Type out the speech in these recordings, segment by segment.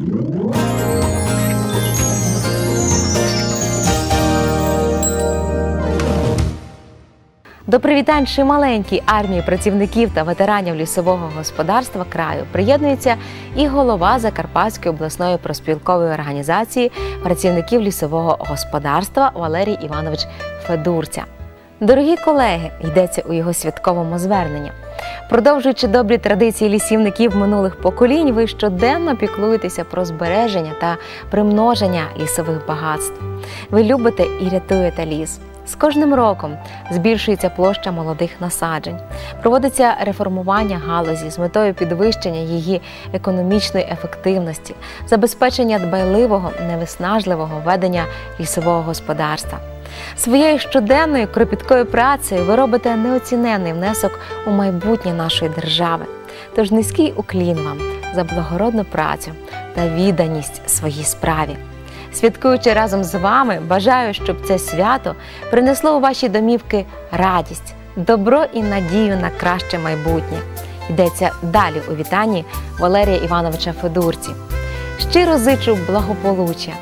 До привітань чималенькій армії працівників та ветеранів лісового господарства краю приєднується і голова Закарпатської обласної проспілкової організації працівників лісового господарства Валерій Іванович Федурця. Дорогі колеги, йдеться у його святковому зверненні. Продовжуючи добрі традиції лісівників минулих поколінь, ви щоденно піклуєтеся про збереження та примноження лісових багатств. Ви любите і рятуєте ліс. З кожним роком збільшується площа молодих насаджень, проводиться реформування галузі з метою підвищення її економічної ефективності, забезпечення дбайливого, невиснажливого ведення лісового господарства. Своєю щоденною кропіткою працею ви робите неоціненний внесок у майбутнє нашої держави. Тож низький уклін вам за благородну працю та відданість своїй справі. Святкуючи разом з вами, бажаю, щоб це свято принесло у ваші домівки радість, добро і надію на краще майбутнє. Йдеться далі у вітанні Валерія Івановича Федурці. Щиро зичу благополуччя,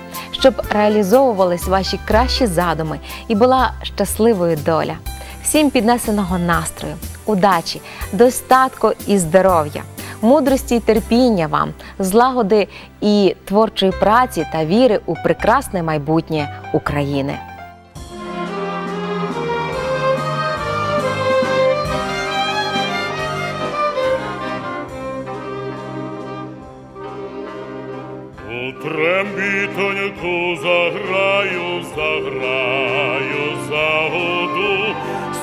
щоб реалізовувались ваші кращі задуми і була щасливою доля. Всім піднесеного настрою, удачі, достатку і здоров'я мудрості і терпіння вам, злагоди і творчої праці та віри у прекрасне майбутнє України. Заграю, заграю, загуду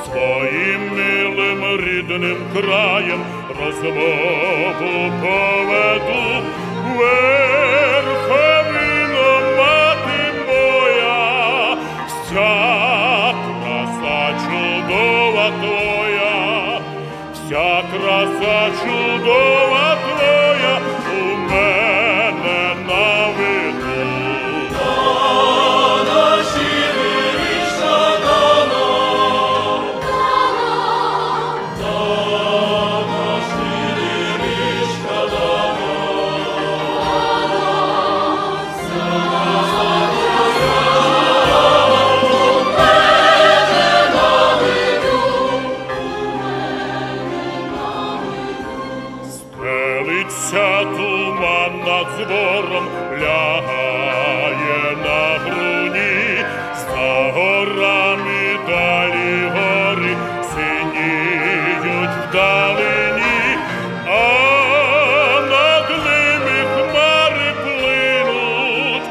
своїм милим рідним краєм розмову поведу. Верховіно, мати моя, вся краса чудова твоя, вся краса чудова Пилиться туман над збором, лягає на бруні, за горами далі гори синіють вдалині, а над ними хмари плинуть,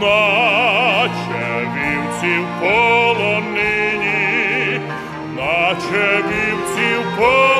наче вівці в полонині, наче вівці в полонині.